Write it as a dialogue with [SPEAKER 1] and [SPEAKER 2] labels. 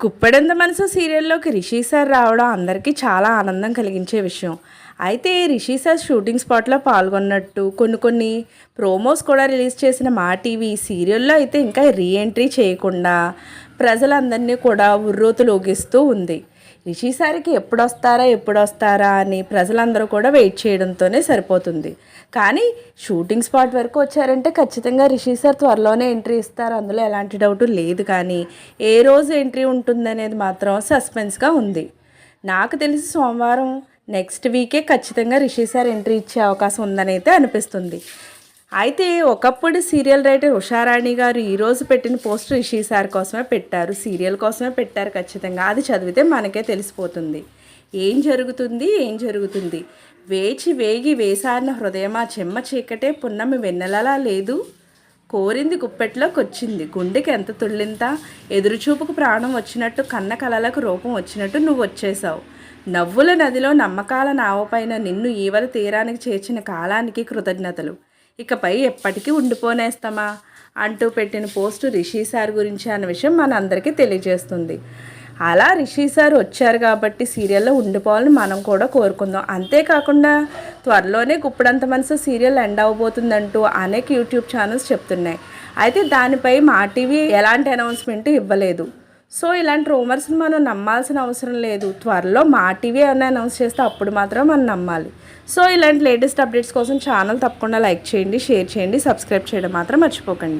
[SPEAKER 1] కుప్పెడంత మనసు సీరియల్లోకి రిషి సార్ రావడం అందరికీ చాలా ఆనందం కలిగించే విషయం. అయితే రిషి సార్ షూటింగ్ స్పాట్లో పాల్గొన్నట్టు కొన్ని కొన్ని ప్రోమోస్ కూడా రిలీజ్ చేసిన మా టీవీ సీరియల్లో అయితే ఇంకా రీఎంట్రీ చేయకుండా ప్రజలందరినీ కూడా ఉర్రూతులోగిస్తూ ఉంది. రిషి ఎప్పుడొస్తారా ఎప్పుడొస్తారా అని ప్రజలందరూ కూడా వెయిట్ చేయడంతోనే సరిపోతుంది. కానీ షూటింగ్ స్పాట్ వరకు వచ్చారంటే ఖచ్చితంగా రిషి సార్ త్వరలోనే ఎంట్రీ ఇస్తారు. అందులో ఎలాంటి డౌట్ లేదు కానీ ఏ రోజు ఎంట్రీ ఉంటుందనేది మాత్రం సస్పెన్స్గా ఉంది. నాకు తెలిసి సోమవారం నెక్స్ట్ వీకే ఖచ్చితంగా రిషి సార్ ఎంట్రీ ఇచ్చే అవకాశం ఉందని అయితే అనిపిస్తుంది. అయితే ఒకప్పుడు సీరియల్ రైటర్ ఉషారాణి గారు ఈరోజు పెట్టిన పోస్ట్ రిషి సార్ కోసమే పెట్టారు. సీరియల్ కోసమే పెట్టారు ఖచ్చితంగా. అది చదివితే మనకే తెలిసిపోతుంది. ఏం జరుగుతుంది? ఏం జరుగుతుంది? వేచి వేగి వేసారిన హృదయమా చెమ్మ చీకటే పున్నమి వెన్నెలలా లేదు. కోరింది గుప్పెట్లోకి వచ్చింది గుండెకి ఎంత తుళ్ళింత? ఎదురుచూపుకు ప్రాణం వచ్చినట్టు కన్న కలలకు రూపం వచ్చినట్టు నువ్వు వచ్చేసావు నవ్వుల నదిలో నమ్మకాల నావపైన నిన్ను ఈవల తీరానికి చేర్చిన కాలానికి కృతజ్ఞతలు. ఇకపై ఎప్పటికీ ఉండిపోనేస్తామా? అంటూ పెట్టిన పోస్టు రిషి సార్ గురించి అన్న విషయం మన అందరికీ తెలియజేస్తుంది. అలా రిషి సార్ వచ్చారు కాబట్టి సీరియల్లో ఉండిపోవాలని మనం కూడా కోరుకుందాం. అంతేకాకుండా త్వరలోనే గుప్పుడంత మనసు సీరియల్ ఎండ్ అవ్వబోతుందంటూ అనేక యూట్యూబ్ ఛానల్స్ చెప్తున్నాయి. అయితే దానిపై మా టీవీ ఎలాంటి అనౌన్స్మెంట్ ఇవ్వలేదు. సో ఇలాంటి రూమర్స్ని మనం నమ్మాల్సిన అవసరం లేదు. త్వరలో మా టీవీ ఏమైనా అనౌన్స్ చేస్తే అప్పుడు మాత్రం మనం నమ్మాలి. సో ఇలాంటి లేటెస్ట్ అప్డేట్స్ కోసం ఛానల్ తప్పకుండా లైక్ చేయండి షేర్ చేయండి సబ్స్క్రైబ్ చేయడం మాత్రం మర్చిపోకండి.